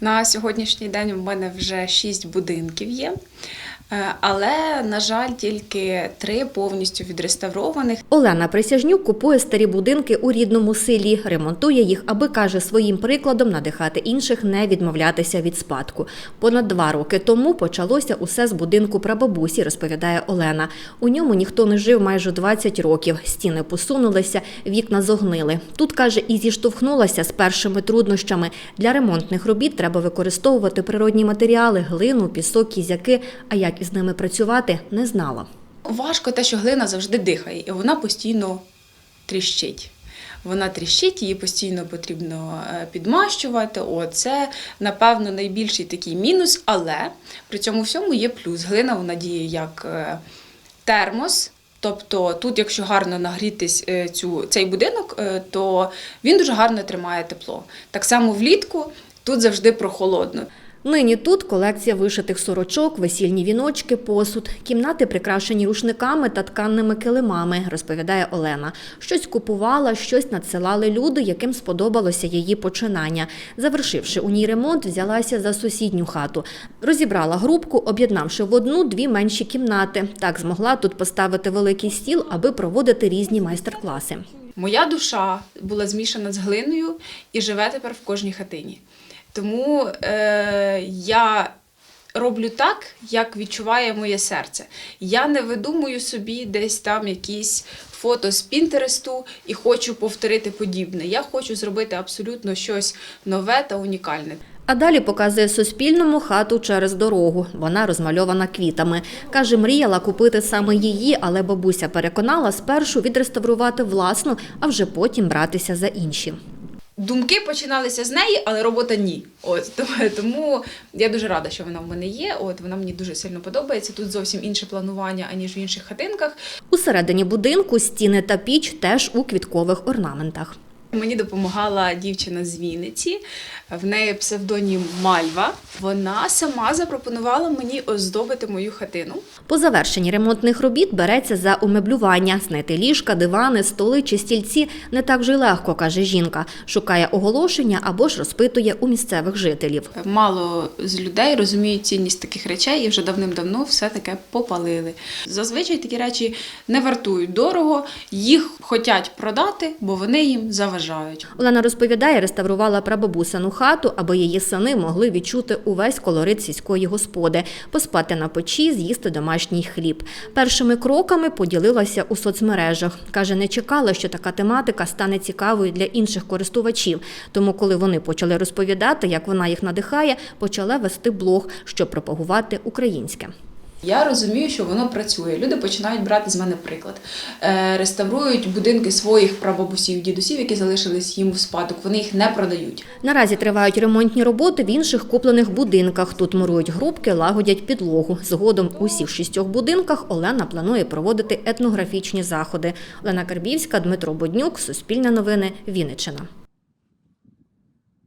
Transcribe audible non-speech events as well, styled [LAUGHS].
На сьогоднішній день у мене вже шість будинків є, але, на жаль, тільки три повністю відреставрованих. Олена Присяжнюк купує старі будинки у рідному селі, ремонтує їх, аби каже своїм прикладом надихати інших не відмовлятися від спадку. Понад два роки тому почалося усе з будинку прабабусі, розповідає Олена. У ньому ніхто не жив майже 20 років. Стіни посунулися, вікна зогнили. Тут каже, і зіштовхнулася з першими труднощами. Для ремонтних робіт треба використовувати природні матеріали, глину, пісок, кізяки. А як із ними працювати, не знала. Важко те, що глина завжди дихає, і вона постійно тріщить. Вона тріщить, її постійно потрібно е, підмащувати. О, це, напевно, найбільший такий мінус, але при цьому всьому є плюс. Глина вона діє як е, термос. Тобто тут, якщо гарно нагрітись е, цю, цей будинок, то він дуже гарно тримає тепло. Так само влітку тут завжди прохолодно. Нині тут колекція вишитих сорочок, весільні віночки, посуд. Кімнати прикрашені рушниками та тканними килимами, розповідає Олена. Щось купувала, щось надсилали люди, яким сподобалося її починання. Завершивши у ній ремонт, взялася за сусідню хату. Розібрала грубку, об'єднавши в одну дві менші кімнати. Так змогла тут поставити великий стіл, аби проводити різні майстер-класи. Моя душа була змішана з глиною і живе тепер в кожній хатині. Тому е, я роблю так, як відчуває моє серце. Я не видумую собі десь там якісь фото з Пінтересту і хочу повторити подібне. Я хочу зробити абсолютно щось нове та унікальне. А далі показує Суспільному хату через дорогу. Вона розмальована квітами. Каже, мріяла купити саме її, але бабуся переконала спершу відреставрувати власну, а вже потім братися за інші. Думки починалися з неї, але робота ні. От [LAUGHS] тому- я дуже рада, що вона в мене є. От вона мені дуже сильно подобається. Тут зовсім інше планування, аніж в інших хатинках. Усередині будинку стіни та піч теж у квіткових орнаментах. Мені допомагала дівчина з Вінниці, в неї псевдонім Мальва. Вона сама запропонувала мені оздобити мою хатину. По завершенні ремонтних робіт береться за умеблювання. Знайти ліжка, дивани, столи чи стільці не так же й легко, каже жінка. Шукає оголошення або ж розпитує у місцевих жителів. Мало з людей розуміють цінність таких речей і вже давним-давно все таке попалили. Зазвичай такі речі не вартують дорого, їх хочуть продати, бо вони їм заважають. Олена розповідає, реставрувала прабабусину хату, аби її сини могли відчути увесь колорит сільської господи, поспати на печі, з'їсти домашній хліб. Першими кроками поділилася у соцмережах. Каже, не чекала, що така тематика стане цікавою для інших користувачів. Тому, коли вони почали розповідати, як вона їх надихає, почала вести блог, щоб пропагувати українське. Я розумію, що воно працює. Люди починають брати з мене приклад. Е, реставрують будинки своїх прабабусів, дідусів, які залишились їм в спадок. Вони їх не продають. Наразі тривають ремонтні роботи в інших куплених будинках. Тут мурують грубки, лагодять підлогу. Згодом у всіх шістьох будинках Олена планує проводити етнографічні заходи. Олена Карбівська, Дмитро Боднюк, Суспільне новини, Вінниччина.